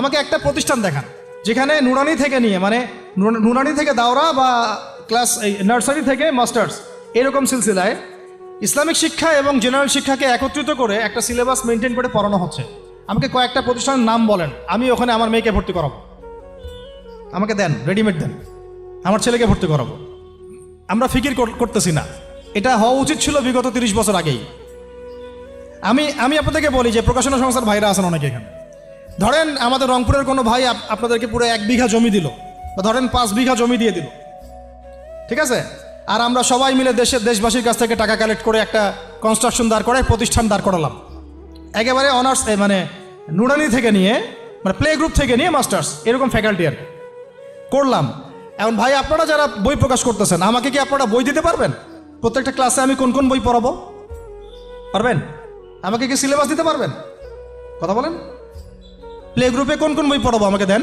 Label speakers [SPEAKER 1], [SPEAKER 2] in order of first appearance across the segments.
[SPEAKER 1] আমাকে একটা প্রতিষ্ঠান দেখান, যেখানে নুরানি থেকে নিয়ে মানে নুরানি থেকে দাওরা বা ক্লাস নার্সারি থেকে মাস্টার্স, এরকম সিলসিলায় ইসলামিক শিক্ষা এবং জেনারেল শিক্ষাকে একত্রিত করে একটা সিলেবাস মেনটেন করে পড়ানো হচ্ছে। আমাকে কয়েকটা প্রতিষ্ঠানের নাম বলেন, আমি ওখানে আমার মেয়েকে ভর্তি করাবো। আমাকে দেন, রেডিমেড দেন, আমার ছেলেকে ভর্তি করাবো। আমরা ফিকির করতেছি না। এটা হওয়া উচিত ছিল বিগত তিরিশ বছর আগেই। আমি আমি আপনাদেরকে বলি যে প্রকাশনা সংস্থার ভাইরা আছেন অনেকে এখানে। ধরেন আমাদের রংপুরের কোনো ভাই আপনাদেরকে পুরো এক বিঘা জমি দিল, বা ধরেন পাঁচ বিঘা জমি দিয়ে দিল, ঠিক আছে? আর আমরা সবাই মিলে দেশের দেশবাসীর কাছ থেকে টাকা কালেক্ট করে একটা কনস্ট্রাকশন দাঁড় করে প্রতিষ্ঠান দাঁড় করালাম। একেবারে অনার্স মানে নুরানি থেকে নিয়ে মানে প্লে গ্রুপ থেকে নিয়ে মাস্টার্স এরকম ফ্যাকাল্টি আর করলাম। এখন ভাই, আপনারা যারা বই প্রকাশ করতেছেন, আমাকে কি আপনারা বই দিতে পারবেন? প্রত্যেকটা ক্লাসে আমি কোন কোন বই পড়াবো? পারবেন? আমাকে কি সিলেবাস দিতে পারবেন? কথা বলেন। প্লে গ্রুপে কোন কোন বই পড়াবো আমাকে দেন?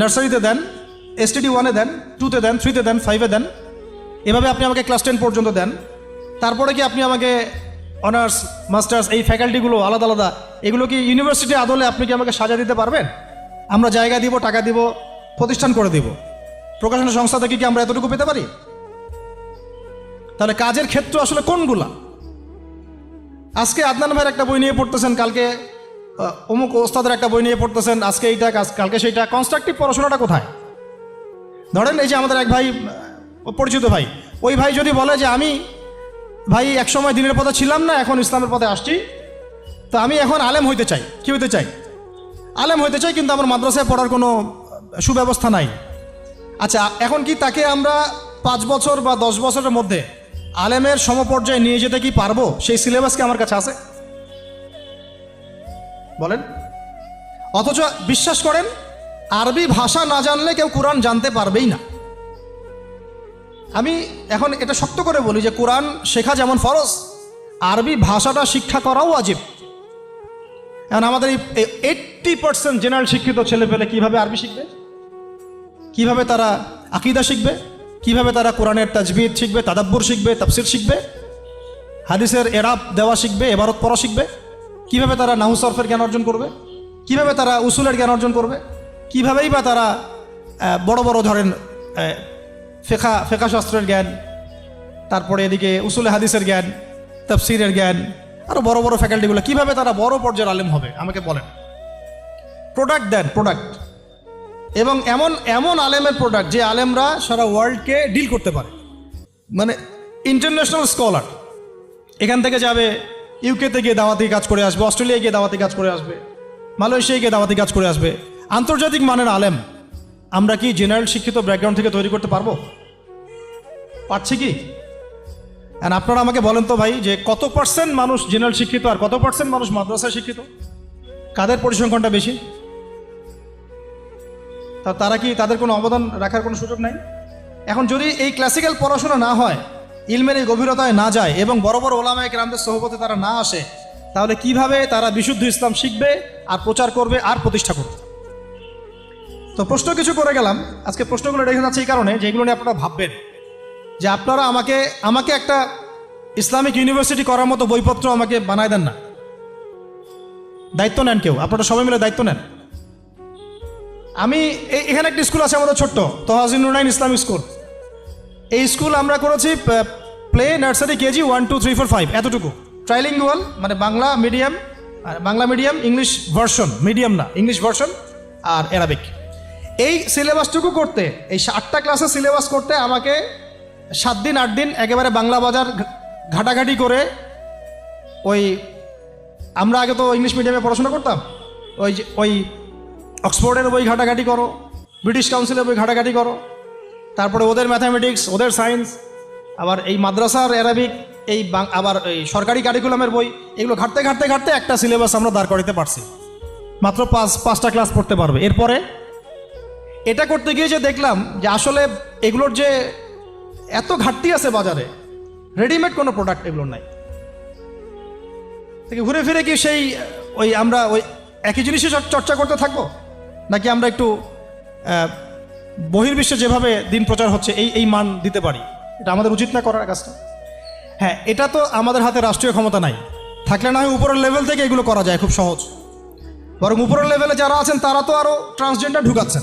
[SPEAKER 1] নার্সারিতে দেন এসটিডি ওয়ানে দেন টুতে দেন থ্রিতে দেন ফাইভে দেন। এভাবে আপনি আমাকে ক্লাস টেন পর্যন্ত দেন। তারপরে কি আপনি আমাকে অনার্স মাস্টার্স এই ফ্যাকাল্টিগুলো আলাদা আলাদা, এগুলো কি ইউনিভার্সিটি আদলে আপনি কি আমাকে সাজা দিতে পারবেন? আমরা জায়গা দিব, টাকা দিব, প্রতিষ্ঠান করে দিব। প্রকাশনা সংস্থা থেকে কি আমরা এতটুকু পেতে পারি? তাহলে কাজের ক্ষেত্র আসলে কোনগুলা? আজকে আদনান ভাইয়ের একটা বই নিয়ে পড়তেছেন, কালকে অমুক ওস্তাদের একটা বই নিয়ে পড়তেছেন, আজকে এইটা কালকে সেইটা। কনস্ট্রাকটিভ পড়াশোনাটা কোথায়? ধরেন এই যে আমাদের এক ভাই পরিচিত ভাই, ওই ভাই যদি বলে যে আমি, ভাই একসময় দিনের পথে ছিলাম না, এখন ইসলামের পথে আসছি, তো আমি এখন আলেম হইতে চাই। কি হইতে চাই? আলেম হইতে চাই, কিন্তু আমার মাদ্রাসায় পড়ার কোনো সুব্যবস্থা নাই। আচ্ছা এখন কি তাকে আমরা পাঁচ বছর বা দশ বছরের মধ্যে আলেমের সমপর্যায়ে নিয়ে যেতে কি পারব? সেই সিলেবাস কি আমার কাছে আছে? বলেন। অথচ বিশ্বাস করেন, আরবি ভাষা না জানলে কেউ কোরআন জানতে পারবেই না। আমি এখন এটা শক্ত করে বলি যে কোরআন শেখা যেমন ফরজ, আরবি ভাষাটা শিক্ষা করাও আজীব এখন আমাদের এই এইট্টি পার্সেন্ট জেনারেল শিক্ষিত ছেলে পেলে কীভাবে আরবি শিখবে? কীভাবে তারা আকিদা শিখবে? কীভাবে তারা কোরআনের তাজবিদ শিখবে, তাদাব্বুর শিখবে, তাফসির শিখবে? হাদিসের এরাব দেওয়া শিখবে, এবারত পড়া শিখবে? কীভাবে তারা নাহু সরফের জ্ঞান অর্জন করবে? কীভাবে তারা উসুলের জ্ঞান অর্জন করবে? কিভাবেই বা তারা বড় বড় ধরেন ফেখা ফেখা শাস্ত্রের জ্ঞান, তারপরে এদিকে উসুলে হাদিসের জ্ঞান, তাফসিরের জ্ঞান আরও বড় বড় ফ্যাকাল্টিগুলো, কীভাবে তারা বড় পর্যায়ের আলেম হবে? আমাকে বলেন। প্রোডাক্ট দেন প্রোডাক্ট এবং এমন এমন আলেমের প্রোডাক্ট যে আলেমরা সারা ওয়ার্ল্ডকে ডিল করতে পারে। মানে ইন্টারন্যাশনাল স্কলার এখান থেকে যাবে ইউকেতে গিয়ে দাওয়াতি কাজ করে আসবে, অস্ট্রেলিয়ায় গিয়ে দাওয়াতি কাজ করে আসবে, মালয়েশিয়ায় গিয়ে দাওয়াতি কাজ করে আসবে। আন্তর্জাতিক মানের আলেম, আমরা কি জেনারেল শিক্ষিত ব্যাকগ্রাউন্ড থেকে তৈরি করতে পারব? পারছি কি? আর আপনারা আমাকে বলেন তো ভাই, যে কত পার্সেন্ট মানুষ জেনারেল শিক্ষিত আর কত পার্সেন্ট মানুষ মাদ্রাসায় শিক্ষিত? কাদের পরিসংখ্যানটা বেশি? তা তারা কি তাদের কোনো অবদান রাখার কোনো সুযোগ নাই? এখন যদি এই ক্লাসিক্যাল পড়াশোনা না হয় ইলমের এই গভীরতায় না যায় এবং বড় বড় ওলামায় কেরামদের সহবতে তারা না আসে, তাহলে কীভাবে তারা বিশুদ্ধ ইসলাম শিখবে আর প্রচার করবে আর প্রতিষ্ঠা করবে? তো প্রশ্ন কিছু করে গেলাম। আজকে প্রশ্নগুলো রেখে যাচ্ছে এই কারণে, যে এগুলো নিয়ে আপনারা ভাববেন। যে আপনারা আমাকে আমাকে একটা ইসলামিক ইউনিভার্সিটি করার মতো বইপত্র আমাকে বানায় দেন না। দায়িত্ব নেন কেউ? আপনারা সবাই মিলে দায়িত্ব নেন। আমি এখানে একটা স্কুল আছে আমাদের ছোট্ট তহাজিন নুরাইন ইসলামিক স্কুল। এই স্কুল আমরা করেছি play nursery KG one two three four five এতটুকু। ট্রাইলিঙ্গুয়াল মানে বাংলা মিডিয়াম আর Bangla medium English version medium না ইংলিশ ভার্সন আর অ্যারাবিক এই সিলেবাসটুকু করতে, এই আটটা ক্লাসের সিলেবাস করতে আমাকে সাত দিন, আট দিন একেবারে বাংলা বাজার ঘাটাঘাটি করে ওই, আমরা আগে তো ইংলিশ মিডিয়ামে পড়াশোনা করতাম, ওই ওই অক্সফোর্ডের বই ঘাটাঘাটি করো ব্রিটিশ কাউন্সিলের বই ঘাটাঘাটি করো তারপরে ওদের ম্যাথামেটিক্স ওদের সায়েন্স আবার এই মাদ্রাসার অ্যারাবিক এই আবার এই সরকারি কারিকুলামের বই, এগুলো ঘাটতে ঘাটতে ঘাটতে একটা সিলেবাস আমরা দাঁড় করাতে পারছি। মাত্র পাঁচ, পাঁচটা ক্লাস পড়তে পারবে। এরপরে এটা করতে গিয়ে যে দেখলাম যে আসলে এগুলোর যে এত ঘাটতি আছে বাজারে রেডিমেড কোনো প্রোডাক্ট এগুলোর নাই। ঘুরে ফিরে কি সেই, ওই আমরা ওই একই জিনিসই চর- চর্চা করতে থাকব? নাকি আমরা একটু বহির্বিশ্বে যেভাবে দিন প্রচার হচ্ছে, এই এই মান দিতে পারি। এটা আমাদের উচিত না করার কাজটা? হ্যাঁ এটা তো আমাদের হাতে রাষ্ট্রীয় ক্ষমতা নাই। থাকলে না হয় উপরের লেভেল থেকে এগুলো করা যায় খুব সহজ। বরং উপরের লেভেলে যারা আছেন, তারা তো আরও ট্রান্সজেন্ডার ঢুকাচ্ছেন।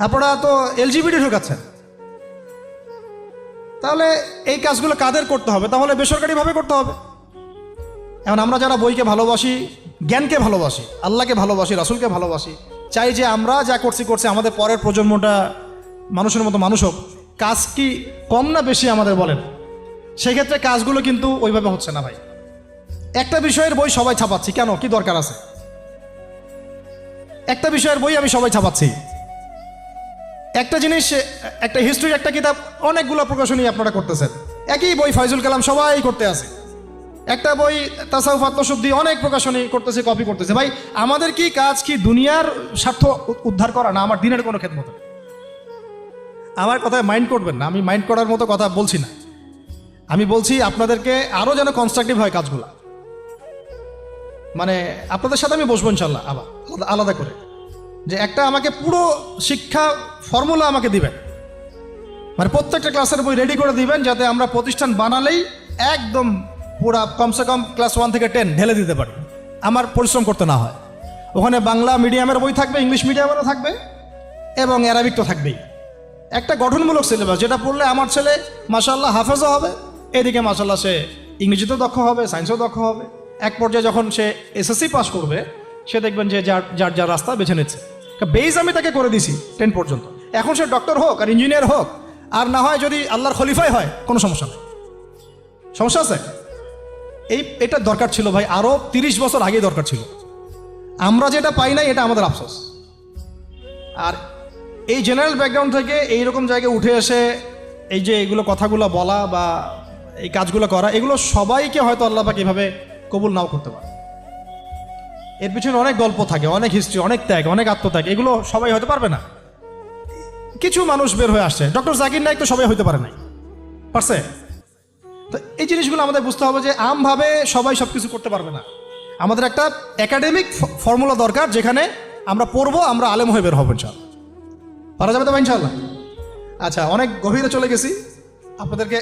[SPEAKER 1] আপনারা তো এলজিবিটি ঢুকাচ্ছেন। তাহলে এই কাজগুলো কাদের করতে হবে? তাহলে বেসরকারিভাবে করতে হবে। এখন আমরা যারা বইকে ভালোবাসি, জ্ঞানকে ভালোবাসি, আল্লাহকে ভালোবাসি, রাসুলকে ভালোবাসি চাই যে আমরা যা করছি করছি, আমাদের পরের প্রজন্মটা মানুষের মতো মানুষ হোক। কাজ কি কম না বেশি আমাদের বলেন? সেক্ষেত্রে কাজগুলো কিন্তু ওইভাবে হচ্ছে না ভাই। একটা বিষয়ের বই সবাই ছাপাচ্ছি। কেন? কি দরকার আছে? একটা বিষয়ের বই আমি সবাই ছাপাচ্ছি। একটা জিনিস, একটা হিস্ট্রির একটা কিতাব, অনেকগুলো প্রকাশনী আপনারা করতেছেন। একই বই ফয়জুল কালাম সবাই করতে আছে। একটা বই তাসাউফ আত্মশুদ্ধি অনেক প্রকাশনী করতেছে কপি করতেছে। ভাই, আমাদের কি কাজ কি দুনিয়ার স্বার্থ উদ্ধার করা? না, আমার দিনের কোনো খেদমত আমার কথায় মাইন্ড করবেন না, আমি মাইন্ড করার মতো কথা বলছি না। আমি বলছি, আপনাদেরকে আরও যেন কনস্ট্রাকটিভ হয় কাজগুলো। মানে আপনাদের সাথে আমি বসবো ইনশাল্লাহ আবার, আলাদা করে। যে একটা আমাকে পুরো শিক্ষা ফর্মুলা আমাকে দিবেন। মানে প্রত্যেকটা ক্লাসের বই রেডি করে দিবেন, যাতে আমরা প্রতিষ্ঠান বানালেই একদম পুরা কমসে কম ক্লাস ওয়ান থেকে টেন ঢেলে দিতে পারি। আমার পরিশ্রম করতে না হয়। ওখানে বাংলা মিডিয়ামের বই থাকবে, ইংলিশ মিডিয়ামেরও থাকবে, এবং অ্যারাবিক তো থাকবেই। একটা গঠনমূলক সিলেবাস যেটা পড়লে আমার ছেলে মাসাল্লাহ হাফেজও হবে, এদিকে মাসাল্লাহ সে ইংরেজিতেও দক্ষ হবে সায়েন্সেও দক্ষ হবে। এক পর্যায়ে যখন সে এসএসসি পাস করবে, সে দেখবেন যে যার যার যার রাস্তা বেছে নিচ্ছে। বেজ আমি তাকে করে দিছি টেন পর্যন্ত। এখন সে ডক্টর হোক আর ইঞ্জিনিয়ার হোক, আর না হয় যদি আল্লাহর খলিফাই হয়, কোনো সমস্যা নেই। সমস্যা আছে? এই, এটা দরকার ছিল ভাই। আরও তিরিশ বছর আগে দরকার ছিল। আমরা যেটা পাই নাই, এটা আমাদের আফসোস। আর এই জেনারেল ব্যাকগ্রাউন্ড থেকে এই রকম জায়গায় উঠে এসে এই যে এগুলো কথাগুলো বলা বা এই কাজগুলো করা, এগুলো সবাইকে হয়তো আল্লাহ পাক এভাবে কবুল নাও করতে পারে। এর পিছনে অনেক গল্প থাকে, অনেক হিস্ট্রি অনেক ত্যাগ, অনেক আত্মত্যাগ, এগুলো সবাই হতে পারবে না। কিছু মানুষ বের হয়ে আসছে। ডক্টর জাকির নাইক তো সবাই হতে পারে নাই। পারছে? তো এই জিনিসগুলো আমাদের বুঝতে হবে যে আমভাবে সবাই সব কিছু করতে পারবে না। আমাদের একটা একাডেমিক ফর্মুলা দরকার যেখানে আমরা পড়ব, আমরা আলেম হয়ে বের হব ইনশাল্লাহ পারা যাবে তো ইনশাল্লাহ আচ্ছা অনেক গভীরে চলে গেছি। আপনাদেরকে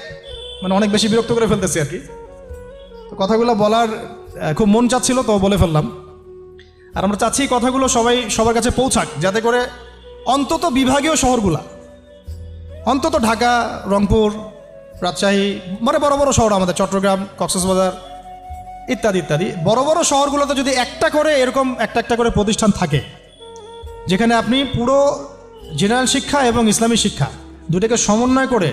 [SPEAKER 1] মানে অনেক বেশি বিরক্ত করে ফেলতেছি আর কি। তো কথাগুলো বলার খুব মন চাচ্ছিল, তো বলে ফেললাম। আর আমরা চাচ্ছি কথাগুলো সবাই, সবার কাছে পৌঁছাক, যাতে করে অন্তত বিভাগীয় শহরগুলা, অন্তত ঢাকা, রংপুর রাজশাহী মানে বড় বড় শহর আমাদের, চট্টগ্রাম, কক্সবাজার, ইত্যাদি ইত্যাদি। বড় বড় শহরগুলোতে যদি একটা করে এরকম একটা একটা করে প্রতিষ্ঠান থাকে, যেখানে আপনি পুরো জেনারেল শিক্ষা এবং ইসলামী শিক্ষা দুটাকে সমন্বয় করে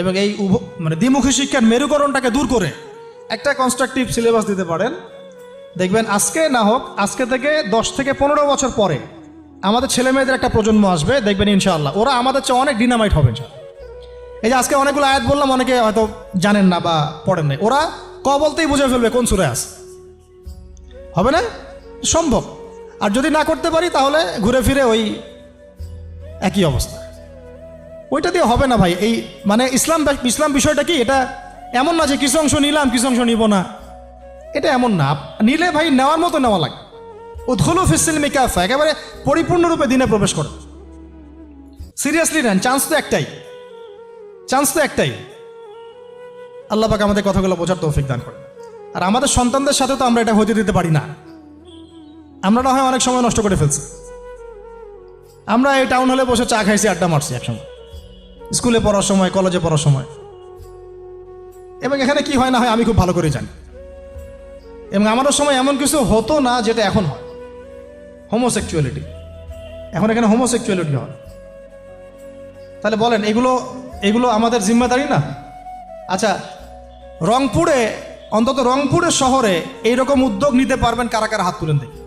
[SPEAKER 1] এবং এই উভ মানে দ্বিমুখী শিক্ষার মেরুকরণটাকে দূর করে একটা কনস্ট্রাকটিভ সিলেবাস দিতে পারেন। দেখবেন আজকে না হোক, আজকে থেকে দশ থেকে পনেরো বছর পরে আমাদের ছেলে মেয়েদের একটা প্রজন্ম আসবে, দেখবেন ইনশাআল্লাহ। ওরা আমাদের চেয়ে অনেক ডিনামাইট হবে, ইনশাআল্লাহ। এই যে আজকে অনেকগুলো আয়াত বললাম, অনেকে হয়তো জানেন না বা পড়েন নাই। ওরা ক বলতেই বুঝে ফেলবে কোন সুরে আছে। হবে না? সম্ভব। আর যদি না করতে পারি, তাহলে ঘুরে ফিরে ওই একই অবস্থা। ওইটা দিয়ে হবে না ভাই। এই মানে ইসলাম ইসলাম বিষয়টা কি? এটা এমন না যে কিছু অংশ নিলাম, কিছু অংশ নিব না। এটা এমন না। নিলে ভাই নেওয়ার মতো নেওয়া লাগে। উদ্খুলু ফিসিল মিকাফা একেবারে পরিপূর্ণরূপে দিনে প্রবেশ করে। সিরিয়াসলি নেন, চান্স তো একটাই। চান্স তো একটাই। আল্লাহ পাক আমাদের কথাগুলো বোঝার তৌফিক দান করে আর আমাদের সন্তানদের সাথে তো আমরা এটা হতে দিতে পারি না। আমরা না হয় অনেক সময় নষ্ট করে ফেলছি। আমরা এই টাউন হলে বসে চা খাইছি, আড্ডা মারছি একসময়। স্কুলে পড়ার সময় কলেজে পড়ার সময়। এবং এখানে কি হয় না হয় আমি খুব ভালো করে জানি। এবং আমাদের সময় এমন কিছু হতো না যেটা এখন হয়। হোমোসেক্সুয়ালিটি এখন এখানে হোমোসেক্সুয়ালিটি হয়। তাহলে বলেন, এগুলো এগুলো আমাদের জিম্মাদারি না? আচ্ছা রংপুরে, অন্তত রংপুরের শহরে এইরকম উদ্যোগ নিতে পারবেন কারা কারা হাত তুলেন দেখি।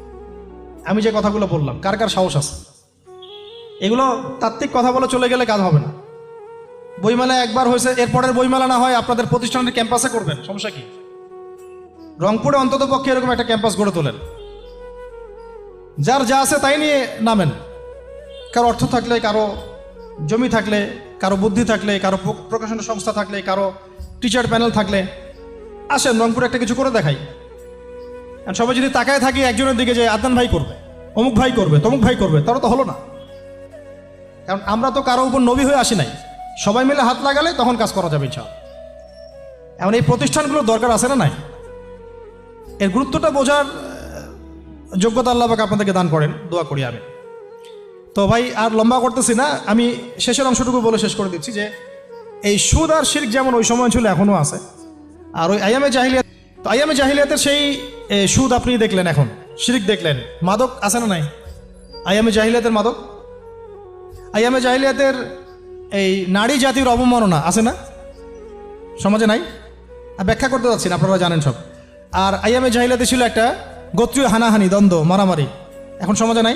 [SPEAKER 1] আমি যে কথাগুলো বললাম, কার কার সাহস আছে? এগুলো তাত্ত্বিক কথা বলে চলে গেলে কাজ হবে না। বইমেলা একবার হয়েছে, এরপরের বইমেলা না হয় আপনাদের প্রতিষ্ঠানের ক্যাম্পাসে করবেন, সমস্যা কি? রংপুরে অন্তত পক্ষে এরকম একটা ক্যাম্পাস গড়ে তোলেন। যার যা আছে তাই নিয়ে নামেন। কারও অর্থ থাকলে কারও জমি থাকলে, কারও বুদ্ধি থাকলে, কারও প্র- প্রকাশনা সংস্থা থাকলে, কারও টিচার প্যানেল থাকলে। আসেন, রংপুরে একটা কিছু করে দেখাই। আর সবাই যদি তাকায় থাকি, একজনের দিকে যে আদান ভাই করবে, অমুক ভাই করবে, তমুক ভাই করবে তারা তো হলো না। কারণ আমরা তো কারও উপর নবী হয়ে আসি নাই। সবাই মিলে হাত লাগালে তখন কাজ করা যাবে ইচ্ছা এমন এই প্রতিষ্ঠানগুলোর দরকার আছে না নাই? এর গুরুত্বটা বোঝার যোগ্যতা আল্লাহ পাক আপনাদেরকে দান করেন। দোয়া করি আমি তো ভাই, আর লম্বা করতেছি না। আমি শেষের অংশটুকু বলে শেষ করে দিচ্ছি যে, এই সুদ আর শির্ক যেমন ওই সময় ছিল, এখনও আছে। আর ওই আয়ামে জাহিলিয়াত, তো আয়ামে জাহিলিয়াতের সেই সুদ আপনি দেখলেন এখন। শিরিক দেখলেন। মাদক আছে না নাই? আয়ামে জাহিলিয়াতের মাদক? আয়ামে জাহিলিয়াতের এই নারী জাতির অবমাননা আছে না? সমাজে নাই? ব্যাখ্যা করতে যাচ্ছি না, আপনারা জানেন সব। আর আইএমএ জাহিলাতে ছিল একটা গোত্রীয় হানাহানি, দ্বন্দ্ব, মারামারি। এখন সমাজে নাই?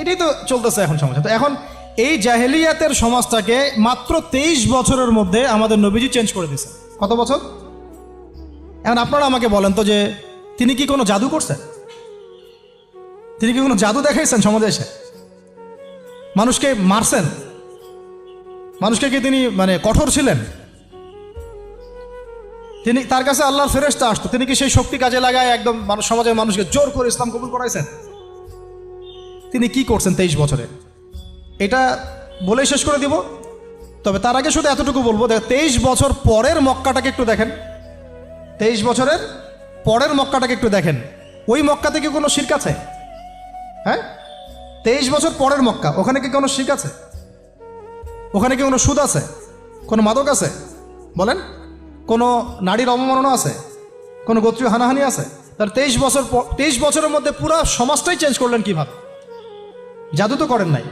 [SPEAKER 1] এটাই তো চলতেছে এখন সমাজে তো এখন এই জাহেলিয়াতের সমাজটাকে মাত্র তেইশ বছরের মধ্যে আমাদের নবীজি চেঞ্জ করে দিয়েছে কত বছর? এখন আপনারা আমাকে বলেন তো যে তিনি কি কোনো জাদু করছেন? তিনি কি কোনো জাদু দেখাইছেন সমাজে এসে? মানুষকে মারছেন? মানুষকে কি তিনি মানে কঠোর ছিলেন? তিনি, তার কাছে আল্লাহর ফেরেস্তা আসতো। তিনি কি সেই শক্তি কাজে লাগায় একদম মানুষ, সমাজের মানুষকে জোর করে ইসলাম কবুল করাইছেন? তিনি কি করছেন তেইশ বছরে? এটা বলেই শেষ করে দিব। তবে তার আগে শুধু এতটুকু বলব, দেখ, তেইশ বছর পরের মক্কাটাকে একটু দেখেন। তেইশ বছরের পরের মক্কাটাকে একটু দেখেন। ওই মক্কাতে কি কোনো শির্ক আছে? হ্যাঁ? তেইশ বছর পরের মক্কা, ওখানে কি কোনো শির্ক আছে? ওখানে কি কোনো সুদ আছে? কোনো মাদক আছে? বলেন। কোনো নারীর অবমাননা আছে? কোনো গোত্রীয় হানাহানি আছে? তার তেইশ বছর তেইশ বছরের মধ্যে পুরো সমাজটাই চেঞ্জ করলেন কীভাবে? জাদু তো করেন নাই।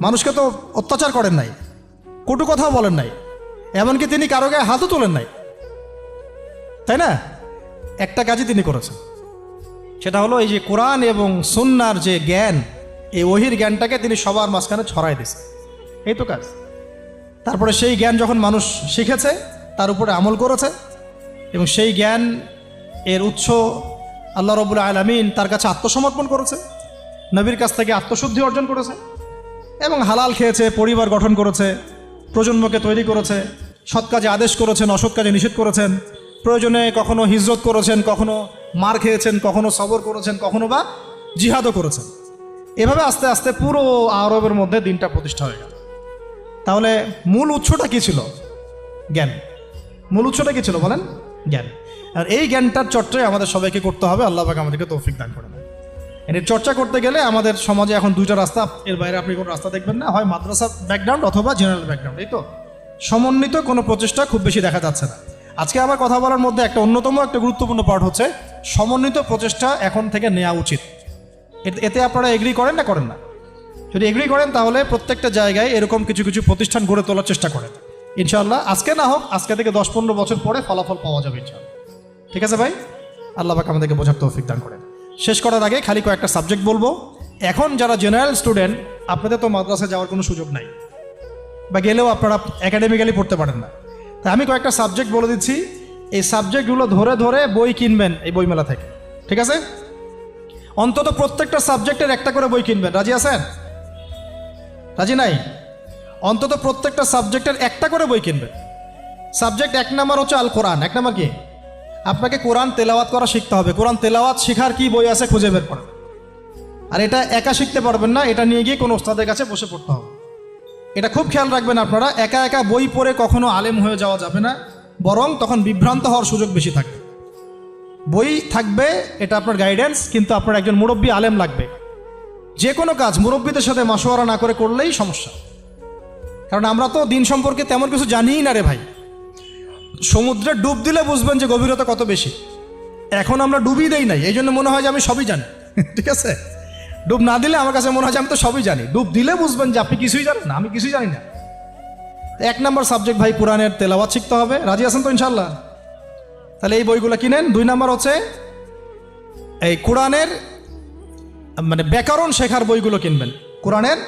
[SPEAKER 1] মানুষকে তো অত্যাচার করেন নাই। কটু কথাও বলেন নাই। এমনকি তিনি কারও গায়ে হাতও তোলেন নাই। তাই না? একটা কাজই তিনি করেছেন। সেটা হলো এই যে কোরআন এবং সুন্নার যে জ্ঞান, এই ওহির জ্ঞানটাকে তিনি সবার মাঝখানে ছড়াই দিয়েছেন। এই তো কাজ। তারপরে সেই জ্ঞান যখন মানুষ শিখেছে, তার উপরে আমল করেছে এবং সেই জ্ঞান এর উৎস আল্লাহ রবুল্লা আলমিন তার কাছে আত্মসমর্পণ করেছে। নবীর কাছ থেকে আত্মশুদ্ধি অর্জন করেছে এবং হালাল খেয়েছে, পরিবার গঠন করেছে, প্রজন্মকে তৈরি করেছে, সৎ কাজে আদেশ করেছেন, অসৎ কাজে নিষেধ করেছেন, প্রয়োজনে কখনো হিজরত করেছেন, কখনো মার খেয়েছেন, কখনো সবর করেছেন, কখনো বা জিহাদও করেছেন। এভাবে আস্তে আস্তে পুরো আরবের মধ্যে দিনটা প্রতিষ্ঠা হয়ে গেল। তাহলে মূল উৎসটা কী ছিল? জ্ঞান। মূল উৎসটা কী ছিল বলেন? জ্ঞান। আর এই জ্ঞানটার চর্চাই আমাদের সবাইকে করতে হবে, আল্লাহ পাক আমাদেরকে তৌফিক দান করে এর চর্চা করতে গেলে আমাদের সমাজে এখন দুইটা রাস্তা, এর বাইরে আপনি কোনো রাস্তা দেখবেন না, হয় মাদ্রাসা ব্যাকগ্রাউন্ড অথবা জেনারেল ব্যাকগ্রাউন্ড এই তো? সমন্বিত কোনো প্রচেষ্টা খুব বেশি দেখা যাচ্ছে না। আজকে আমার কথা বলার মধ্যে একটা অন্যতম একটা গুরুত্বপূর্ণ পার্ট হচ্ছে, সমন্বিত প্রচেষ্টা এখন থেকে নেওয়া উচিত। এতে- এতে আপনারা এগ্রি করেন না করেন না? যদি এগ্রি করেন তাহলে প্রত্যেকটা জায়গায় এরকম কিছু কিছু প্রতিষ্ঠান গড়ে তোলার চেষ্টা করেন। ইনশাআল্লাহ, আজকে না হোক, আজকে থেকে দশ পনেরো বছর পরে ফলাফল পাওয়া যাবে ইনশাআল্লাহ। ঠিক আছে ভাই? আল্লাহ পাক আমাদেরকে বোঝার তৌফিক দান করেন। শেষ করার আগে খালি কয়েকটা সাবজেক্ট বলব। এখন যারা জেনারেল স্টুডেন্ট আপনাদের তো মাদ্রাসায় যাওয়ার কোনো সুযোগ নাই। বা গেলেও আপনারা একাডেমিক্যালি পড়তে পারেন না। তাই আমি কয়েকটা সাবজেক্ট বলে দিচ্ছি। এই সাবজেক্টগুলো ধরে ধরে বই কিনবেন এই বইমেলা থেকে। ঠিক আছে? অন্তত প্রত্যেকটা সাবজেক্টের একটা করে বই কিনবেন। রাজি আছেন? রাজি নাই? অন্তত প্রত্যেকটা সাবজেক্টের একটা করে বই কিনবেন। সাবজেক্ট এক নাম্বার হচ্ছে আল কোরআন। এক নাম্বার কি? আপনাকে কোরআন তেলাওয়াত করা শিখতে হবে। কোরআন তেলাওয়াত শেখার কি বই আছে খুঁজে বের করেন। আর এটা একা শিখতে পারবেন না, এটা নিয়ে গিয়ে কোনো ওস্তাদের কাছে বসে পড়তে হবে। এটা খুব খেয়াল রাখবেন আপনারা, একা একা বই পড়ে কখনো আলেম হয়ে যাওয়া যাবে না, বরং তখন বিভ্রান্ত হওয়ার সুযোগ বেশি থাকবে বই থাকবে, এটা আপনার গাইডেন্স কিন্তু আপনার একজন মুরব্বী আলেম লাগবে। যে কোনো কাজ মুরব্বীদের সাথে মাসোয়ারা না করে করলেই সমস্যা। কারণ আমরা তো দিন সম্পর্কে তেমন কিছু জানিই না রে ভাই। সমুদ্রে ডুব দিলে বুঝবেন যে গভীরতা কত বেশি। এখন আমরা ডুবই দেই নাই, এই জন্য মনে হয় যে আমি সবই জানি। ঠিক আছে? ডুব না দিলে আমার কাছে মনে হয় যে আমি তো সবই জানি। ডুব দিলে বুঝবেন যে আপনি কিছুই জানেন না, আমি কিছুই জানি না। এক নম্বর সাবজেক্ট ভাই কোরআনের তেলাওয়াত শিখতে হবে। রাজি আছেন তো ইনশাল্লাহ তাহলে এই বইগুলো কিনেন। দুই নাম্বার হচ্ছে এই কোরআনের মানে ব্যাকরণ শেখার বইগুলো কিনবেন। কোরআনের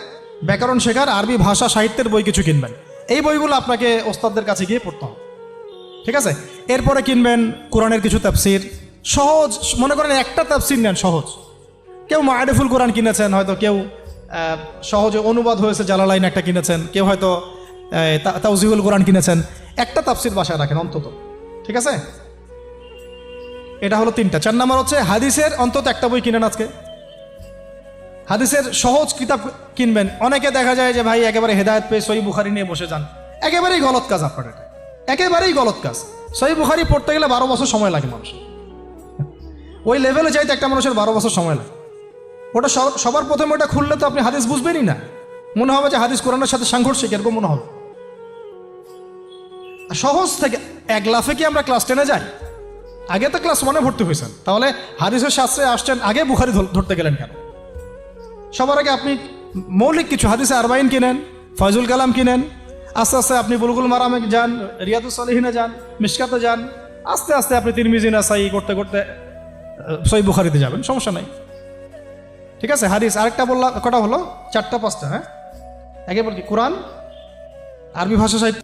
[SPEAKER 1] ব্যাকরণ শেখার আরবি ভাষা সাহিত্যের বই কিছু কিনবেন। এই বইগুলো আপনাকে ওস্তাদদের কাছে গিয়ে পড়তে হবে। ঠিক আছে? এরপরে কিনবেন কোরআনের কিছু তাফসির। সহজ মনে করেন একটা তাফসির নেন সহজ। কেউ মায়াডেফুল কোরআন কিনেছেন হয়তো কেউ সহজে অনুবাদ হয়েছে জালালাইন একটা কিনেছেন কেউ হয়তো আহ, তা- তাওজিহুল কোরআন কিনেছেন। একটা তাফসির বাসায় রাখেন অন্তত। ঠিক আছে? এটা হলো তিনটা। চার নাম্বার হচ্ছে হাদিসের অন্তত একটা বই কিনেন আজকে। হাদিসের সহজ কিতাব কিনবেন। অনেকে দেখা যায় যে ভাই একেবারে হেদায়ত পেয়ে সই বুখারি নিয়ে বসে যান। একেবারেই গলত কাজ আপনার একেবারেই গলত কাজ। সই বুখারি পড়তে গেলে বারো বছর সময় লাগে মানুষ ওই লেভেলে যাইতে একটা মানুষের বারো বছর সময় লাগে। ওটা সবার প্রথমে ওটা খুললে তো আপনি হাদিস বুঝবেনই না। মনে হবে যে হাদিস কোরআনের সাথে সাংঘর্ষিক, এরকম মনে হবে। সহজ থেকে এক লাফে কি আমরা ক্লাস টেনে যাই? আগে তো ক্লাস ওয়ানে ভর্তি হয়েছেন। তাহলে হাদিসের শাস্ত্রে আসছেন, আগে বুখারি ধরতে গেলেন কেন? সবার আগে আপনি মৌলিক কিছু হাদিসে আরবাইন কিনেন, ফয়জুল কালাম কিনেন আস্তে আস্তে আপনি বুলগুল মারামে যান, রিয়াদুস সালিহিনে যান মিসকাতে যান, আস্তে আস্তে আপনি তিরমিজি, নাসাই করতে করতে সই বুখারিতে যাবেন, সমস্যা নাই। ঠিক আছে, হাদিস, আরেকটা বললাম কটা হলো? চারটা, পাঁচটা হ্যাঁ? একে বলছি কোরআন? আরবি ভাষা সাহিত্য